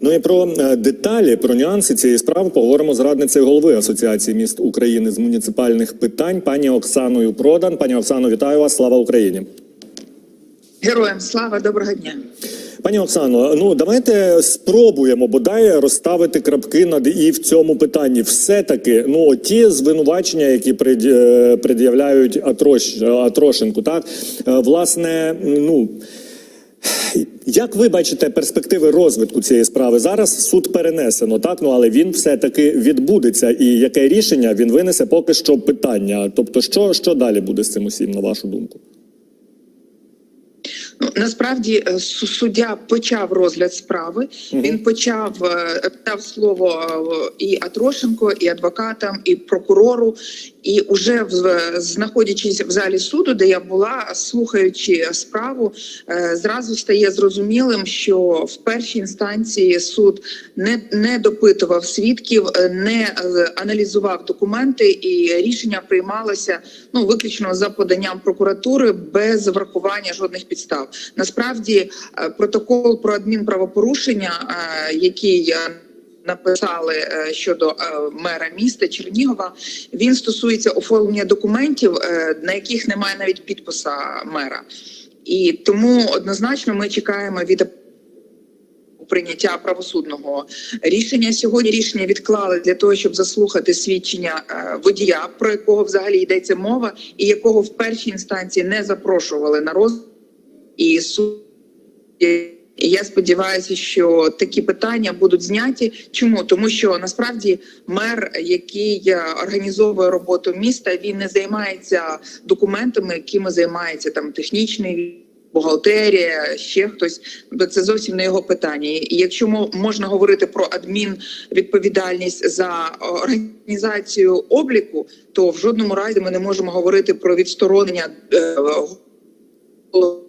Ну і про е, деталі, про нюанси цієї справи поговоримо з радницею голови Асоціації міст України з муніципальних питань, пані Оксаною Продан. Пані Оксано, вітаю вас! Слава Україні! Героям слава, доброго дня. Пані Оксано, ну давайте спробуємо бодай розставити крапки над і в цьому питанні. Все таки, ну ті звинувачення, які е, пред'являють Атрош, Атрошенку, так е, власне, ну. Як ви бачите перспективи розвитку цієї справи? Зараз суд перенесено, так ну але він все таки відбудеться. І яке рішення він винесе поки що питання? Тобто, що, що далі буде з цим усім, на вашу думку? Ну насправді е, суддя почав розгляд справи. Він почав е, дав слово е, і Атрошенко, і адвокатам, і прокурору. І уже в знаходячись в залі суду, де я була, слухаючи справу, е, зразу стає зрозумілим, що в першій інстанції суд не, не допитував свідків, е, не е, аналізував документи, і рішення приймалося ну виключно за поданням прокуратури без врахування жодних підстав. Насправді, протокол про адмінправопорушення, який написали е, щодо е, мера міста Чернігова. Він стосується оформлення документів, е, на яких немає навіть підписа мера, і тому однозначно ми чекаємо від прийняття правосудного рішення. Сьогодні рішення відклали для того, щоб заслухати свідчення водія, про якого взагалі йдеться мова, і якого в першій інстанції не запрошували на роз і суд. І я сподіваюся, що такі питання будуть зняті. Чому тому, що насправді мер, який е, організовує роботу міста, він не займається документами, якими займається там технічний. Бухгалтерія, ще хтось, це зовсім не його питання. І якщо мо- можна говорити про адмінвідповідальність за е, організацію обліку, то в жодному разі ми не можемо говорити про відсторонення е, голови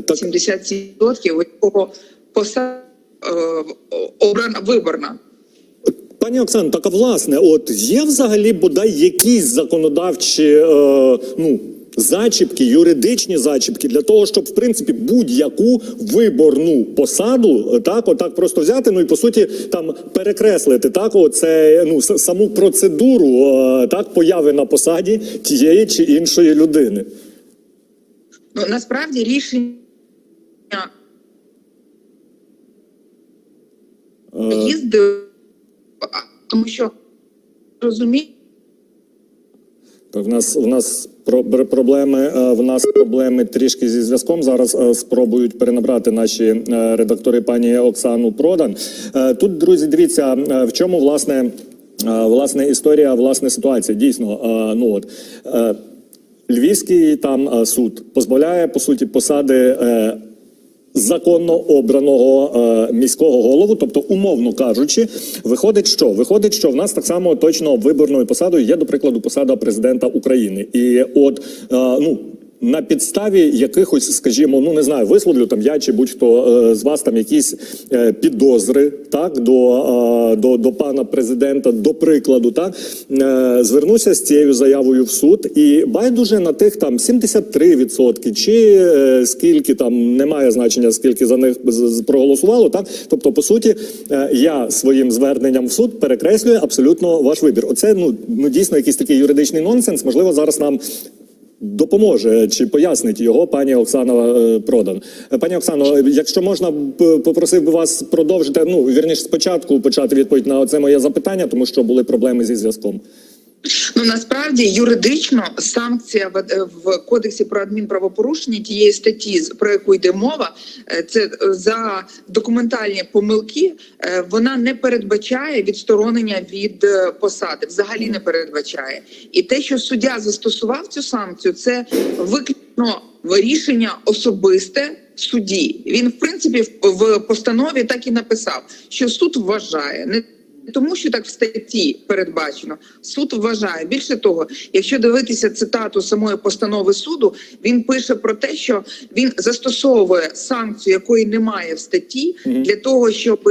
Так 77%, у якого посада е, обрана виборна. Пані Оксано, так а власне, от є взагалі бодай якісь законодавчі е, ну. Зачіпки, юридичні зачіпки для того, щоб в принципі будь-яку виборну посаду е, так, отак просто взяти. Ну і по суті там перекреслити так, оце ну саму процедуру е, так появи на посаді тієї чи іншої людини. Ну насправді рішення Е, їздив, тому що розумієте, Так, в нас в нас проблеми. е, В нас проблеми трішки зі зв'язком. Зараз е, спробують перенабрати наші е, редактори пані Оксану Продан. Е, Тут, друзі, дивіться, е, в чому власне. е, Власне історія, власне ситуація. Дійсно, е, ну от е, Львівський там е, суд позбавляє по суті посади е, законно обраного е, міського голову. Тобто, умовно кажучи, виходить, що виходить, що в нас так само точно виборною посадою є, до прикладу, посада президента України. І от е, ну. На підставі якихось, скажімо, ну не знаю, висловлю там я чи будь-хто е, з вас там якісь е, підозри, так до, е, до, до пана президента, до прикладу, так звернуся з цією заявою в суд, і байдуже на тих там 73% чи скільки там немає значення, скільки за них проголосувало. Так, тобто, по суті, я своїм зверненням в суд перекреслюю абсолютно ваш вибір. Оце ну, ну дійсно якийсь такий юридичний нонсенс. Можливо, зараз нам. Допоможе чи пояснить його пані Оксана е, Продан. Е, Пані Оксано, якщо можна, попросив би вас продовжити. Ну вірніше спочатку почати відповідь на це моє запитання, тому що були проблеми зі зв'язком. Ну насправді юридично санкція в, е, в кодексі про адмінправопорушення тієї статті, про яку йде мова, е, це е, за документальні помилки. Вона не передбачає відсторонення від посади, взагалі не передбачає. І те, що суддя застосував цю санкцію, це виключно рішення особисте. Судді він в принципі в постанові так і написав, що суд вважає не тому, що так в статті передбачено. Суд вважає більше того, якщо дивитися цитату самої постанови суду, він пише про те, що він застосовує санкцію, якої немає в статті, для того, щоб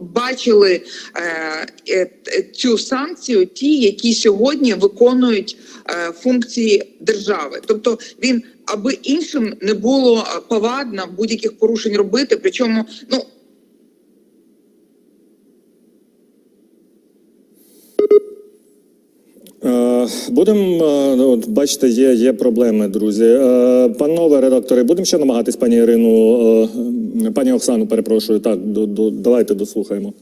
бачили е, е, цю санкцію, ті, які сьогодні виконують е, функції держави, тобто він. Аби іншим не було повадно будь-яких порушень робити, причому ну будемо, е, ну, бачите, є, є проблеми, друзі. Е, Панове редактори, будемо ще намагатись пані Ірину, е, пані Оксану, перепрошую. Так, до, до, давайте дослухаємо.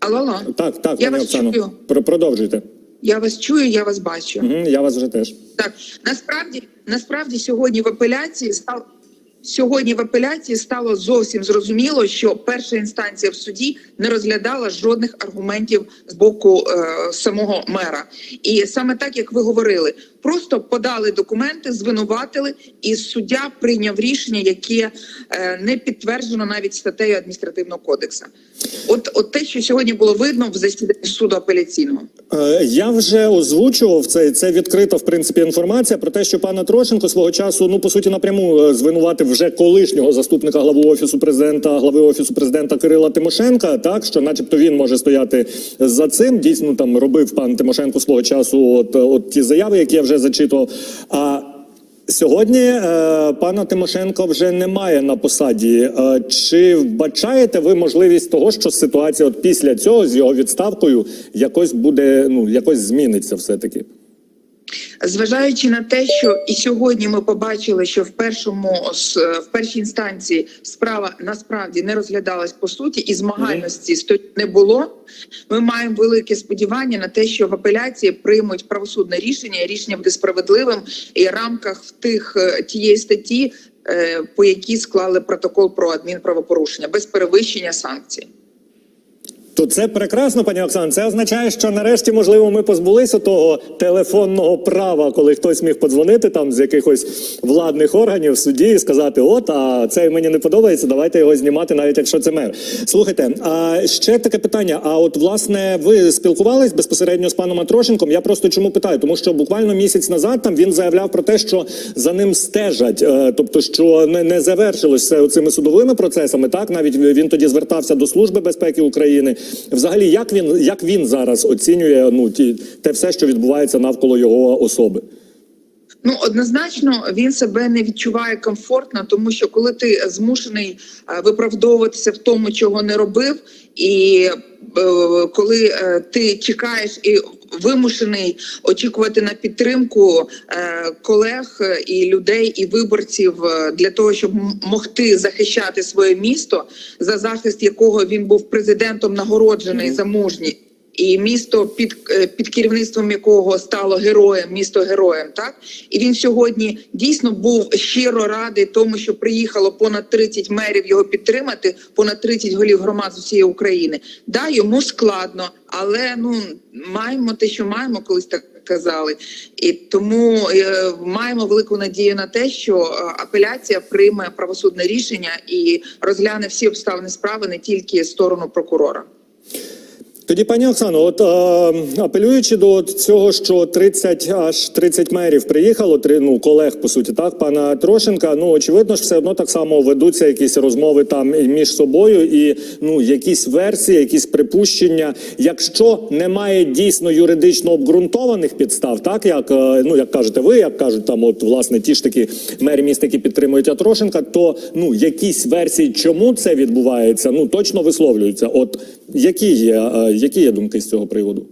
Алло, алло. Так, так, Я пані вас Оксано, чую. продовжуйте. Я вас чую, я вас бачу. Мгм, я вас вже теж. Так, насправді, насправді сьогодні в апеляції стало сьогодні в апеляції стало зовсім зрозуміло, що перша інстанція в суді не розглядала жодних аргументів з боку е, самого мера. І саме так як ви говорили, просто подали документи, звинуватили, і суддя прийняв рішення, яке е, не підтверджено навіть статтею адміністративного кодексу. От, от те, що сьогодні було видно в засіданні суду апеляційного. Е, Я вже озвучував це. Це відкрита в принципі інформація про те, що пана Трошенко свого часу, ну по суті, напряму е, звинуватив вже колишнього заступника глави офісу президента, глави офісу президента Кирила Тимошенка. Так що, начебто, він може стояти за цим. Дійсно, там робив пан Тимошенко свого часу. От, от ті заяви, які я вже зачитував. А Сьогодні е, пана Тимошенко вже немає на посаді. Е, чи вбачаєте ви можливість того, що ситуація от після цього з його відставкою якось буде ну якось зміниться, все таки? Зважаючи на те, що і сьогодні ми побачили, що в першому в першій інстанції справа насправді не розглядалась по суті, і змагальності не було. Ми маємо велике сподівання на те, що в апеляції приймуть правосудне рішення. і Рішення буде справедливим і в рамках тих е, тієї статті, е, по якій склали протокол про адмінправопорушення без перевищення санкцій. То це прекрасно, пані Оксана. Це означає, що нарешті, можливо, ми позбулися того телефонного права, коли хтось міг подзвонити там з якихось владних органів в суді і сказати: От, а це мені не подобається, давайте його знімати, навіть якщо це мер. Слухайте, а ще таке питання. А от власне ви спілкувались безпосередньо з паном Атрошенком? Я просто чому питаю? Тому що буквально місяць назад там він заявляв про те, що за ним стежать, е, тобто, що не, не завершилось все цими судовими процесами. Так навіть він тоді звертався до служби безпеки України. Взагалі, як він як він зараз оцінює ну ті те все, що відбувається навколо його особи? Ну однозначно він себе не відчуває комфортно, тому що коли ти змушений е, виправдовуватися в тому, чого не робив, і е, коли е, ти чекаєш і вимушений очікувати на підтримку е, колег е, і людей і виборців е, для того, щоб могти захищати своє місто, за захист якого він був президентом нагороджений за мужність. І місто під, е, під керівництвом якого стало героєм, місто героєм, так і він сьогодні дійсно був щиро радий тому, що приїхало понад 30 мерів його підтримати, понад 30 голів громад з усієї України. Да, йому складно, але ну маємо те, що маємо, колись так казали, і тому е, маємо велику надію на те, що е, апеляція прийме правосудне рішення і розгляне всі обставини справи не тільки сторону прокурора. Тоді, пані Оксано, от е, апелюючи до цього, що 30, аж 30 мерів приїхало, три ну колег по суті, так пана Трошенка. Ну очевидно ж, все одно так само ведуться якісь розмови там між собою, і ну якісь версії, якісь припущення. Якщо немає дійсно юридично обґрунтованих підстав, так як е, ну як кажете ви, як кажуть там, от власне ті ж таки мери міст, які підтримують Атрошенка, то ну якісь версії, чому це відбувається, ну точно висловлюються. От які є, е, які є думки з цього приводу?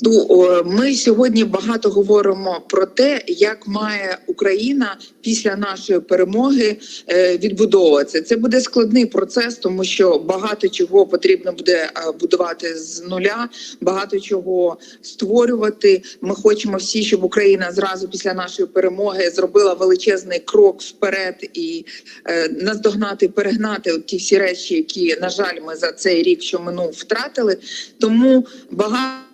Ну, ми сьогодні багато говоримо про те, як має Україна після нашої перемоги е, відбудовуватися. Це буде складний процес, тому що багато чого потрібно буде е, будувати з нуля, багато чого створювати. Ми хочемо всі, щоб Україна зразу після нашої перемоги зробила величезний крок вперед і е, наздогнати, перегнати ті всі речі, які на жаль, ми за цей рік, що минув, втратили. Тому багато.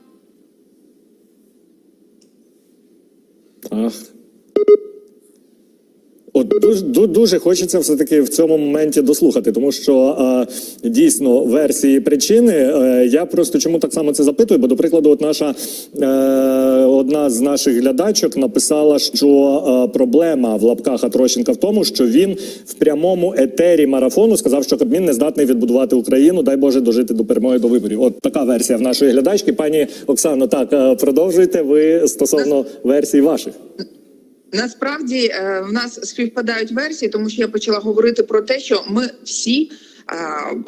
Afasta. От дуже, дуже хочеться все таки в цьому моменті дослухати, тому що е, дійсно версії причини. Е, я просто чому так само це запитую? Бо, до прикладу, от наша е, одна з наших глядачок написала, що е, проблема в лапках Атрощенка в тому, що він в прямому етері марафону сказав, що Кабмін не здатний відбудувати Україну. Дай Боже дожити до перемоги до виборів. От така версія в нашої глядачки. Пані Оксано, так е, продовжуйте ви стосовно версій ваших. Насправді е, в нас співпадають версії, тому що я почала говорити про те, що ми всі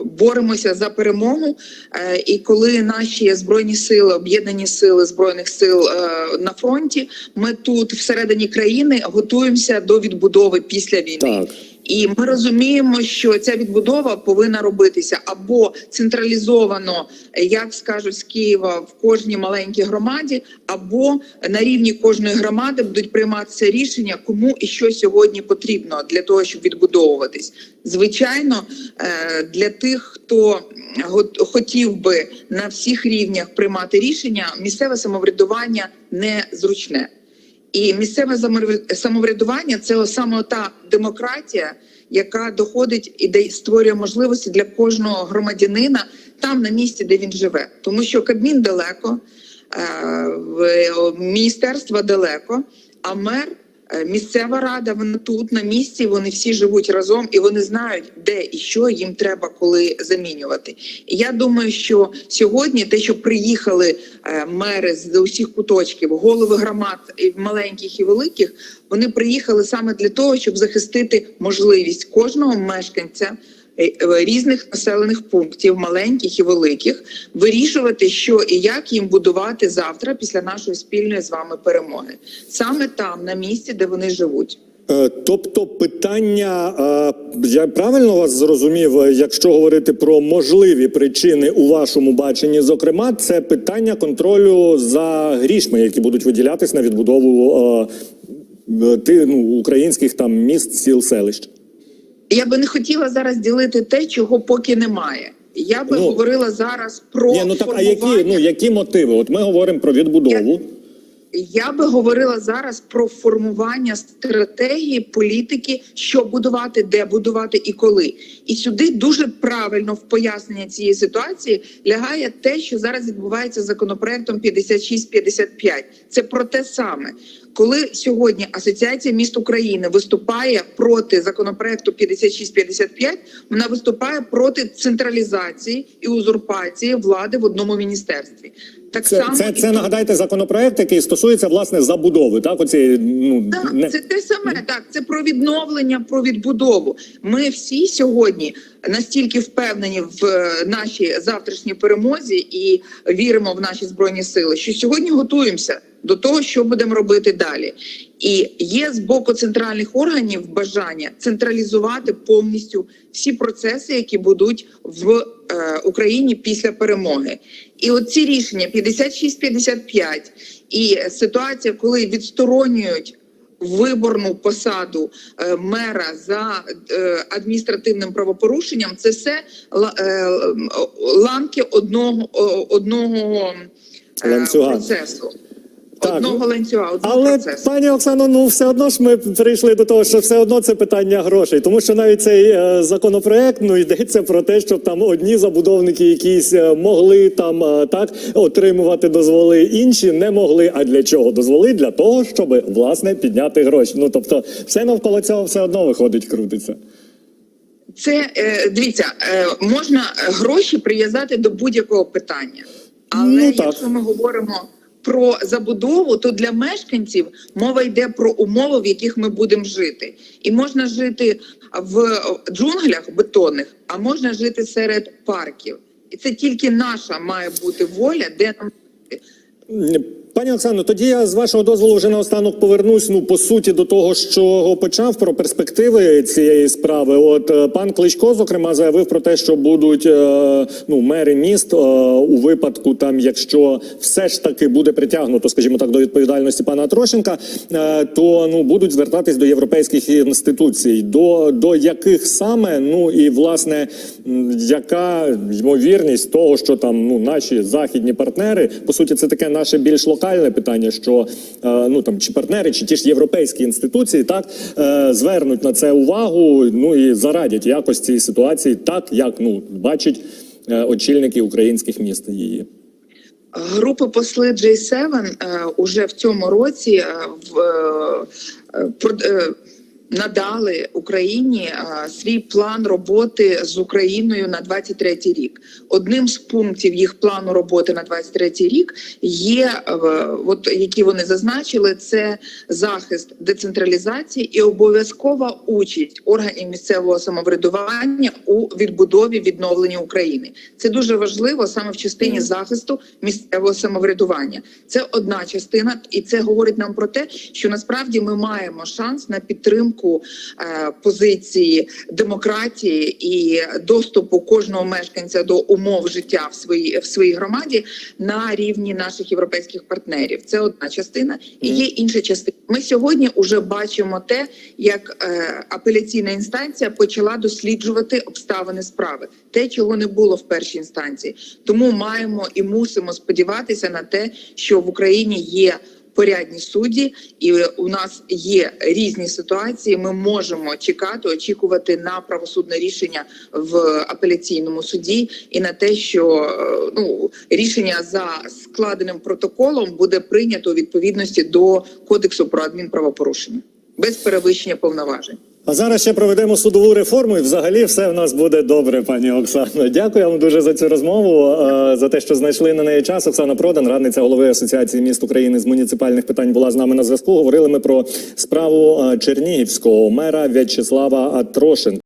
боремося за перемогу. Е, І коли наші збройні сили, об'єднані сили збройних сил е, на фронті, ми тут всередині країни готуємося до відбудови після війни. Так. І ми розуміємо, що ця відбудова повинна робитися або централізовано, як скажуть з Києва, в кожній маленькій громаді, або на рівні кожної громади будуть прийматися рішення, кому і що сьогодні потрібно для того, щоб відбудовуватись. Звичайно, е, для тих, хто хотів би на всіх рівнях приймати рішення, місцеве самоврядування незручне. І місцеве самоврядування це саме та демократія, яка доходить і де створює можливості для кожного громадянина там на місці, де він живе. Тому що Кабмін далеко, е, в- міністерство далеко, а мер. Е, Місцева рада, вона тут на місці. Вони всі живуть разом і вони знають, де і що їм треба коли замінювати. І я думаю, що сьогодні те, що приїхали е, мери з усіх куточків, голови громад і маленьких і великих, вони приїхали саме для того, щоб захистити можливість кожного мешканця. Е, Різних населених пунктів, маленьких і великих, вирішувати, що і як їм будувати завтра після нашої спільної з вами перемоги, саме там, на місці, де вони живуть. Е, Тобто питання, е, я правильно вас зрозумів, якщо говорити про можливі причини у вашому баченні, зокрема, це питання контролю за грішми, які будуть виділятись на відбудову ти, ну, українських там міст, сіл, селищ. Я би не хотіла зараз ділити те, чого поки немає. Я би Ну, говорила зараз про Ні, ну так а які, ну які мотиви? От ми говоримо про відбудову. Я би говорила зараз про формування стратегії політики, що будувати, де будувати і коли. І сюди дуже правильно в пояснення цієї ситуації лягає те, що зараз відбувається законопроектом 5655. Це про те саме. Коли сьогодні Асоціація міст України виступає проти законопроекту 5655, вона виступає проти централізації і узурпації влади в одному міністерстві. Так Це, само це, це нагадайте законопроект, який стосується власне забудови. Так, оці ну Так, не це те саме. Так, це про відновлення, про відбудову. Ми всі сьогодні настільки впевнені в е, нашій завтрашній перемозі і віримо в наші збройні сили, що сьогодні готуємося до того, що будемо робити далі. І є з боку центральних органів бажання централізувати повністю всі процеси, які будуть в е, Україні після перемоги. І оці рішення 56-55 і ситуація, коли відсторонюють виборну посаду е, мера за е, адміністративним правопорушенням, це все е, ланки одного одного е, процесу. Так. Одного ланцюга, одного Але процесу. пані Оксано, ну все одно ж ми прийшли до того, що все одно це питання грошей, тому що навіть цей е, законопроект ну йдеться про те, щоб там одні забудовники якісь е, могли там е, так отримувати дозволи, інші не могли. А для чого дозволи? Для того, щоб власне підняти гроші. Ну тобто, все навколо цього все одно виходить, крутиться. Це е, дивіться, е, можна гроші прив'язати до будь-якого питання, але Ну, якщо ми говоримо про забудову, то для мешканців мова йде про умови, в яких ми будемо жити, і можна жити в джунглях бетонних, а можна жити серед парків, і це тільки наша має бути воля, де нам. Пані Оксано, тоді я з вашого дозволу вже наостанок повернусь. Ну по суті до того, що почав про перспективи цієї справи. От е, пан Кличко, зокрема, заявив про те, що будуть е, ну мери міст е, у випадку, там, якщо все ж таки буде притягнуто, скажімо так, до відповідальності пана Трошенка, е, то ну будуть звертатись до європейських інституцій. До, до яких саме ну і власне яка ймовірність того, що там ну наші західні партнери, по суті, це таке наше більш локальне питання, що е, ну там чи партнери, чи ті ж європейські інституції так е, звернуть на це увагу, ну і зарадять якось цій ситуації, так як ну бачать е, очільники українських міст її. Групи посли J7 е, уже в цьому році е, в, е, надали Україні а, свій план роботи з Україною на 23 рік. Одним з пунктів їх плану роботи на 23 рік є, е, от які вони зазначили, це захист децентралізації і обов'язкова участь органів місцевого самоврядування у відбудові відновленні України. Це дуже важливо саме в частині захисту місцевого самоврядування. Це одна частина, і це говорить нам про те, що насправді ми маємо шанс на підтримку е, позиції демократії і доступу кожного мешканця до умов життя в своїй в своїй громаді на рівні наших європейських партнерів. Це одна частина, і є інша частина. Ми сьогодні вже бачимо те, як е, апеляційна інстанція почала досліджувати обставини справи, те, чого не було в першій інстанції. Тому маємо і мусимо сподіватися на те, що в Україні є порядні судді, і у нас є різні ситуації. Ми можемо чекати, очікувати на правосудне рішення в апеляційному суді, і на те, що е, ну рішення за складеним протоколом буде прийнято у відповідності до кодексу про адмінправопорушення без перевищення повноважень. А зараз ще проведемо судову реформу, і взагалі все в нас буде добре, пані Оксано. Дякую вам дуже за цю розмову, е, за те, що знайшли на неї час. Оксана Продан, радниця голови Асоціації міст України з муніципальних питань, була з нами на зв'язку. Говорили ми про справу е, чернігівського мера В'ячеслава Трошенка.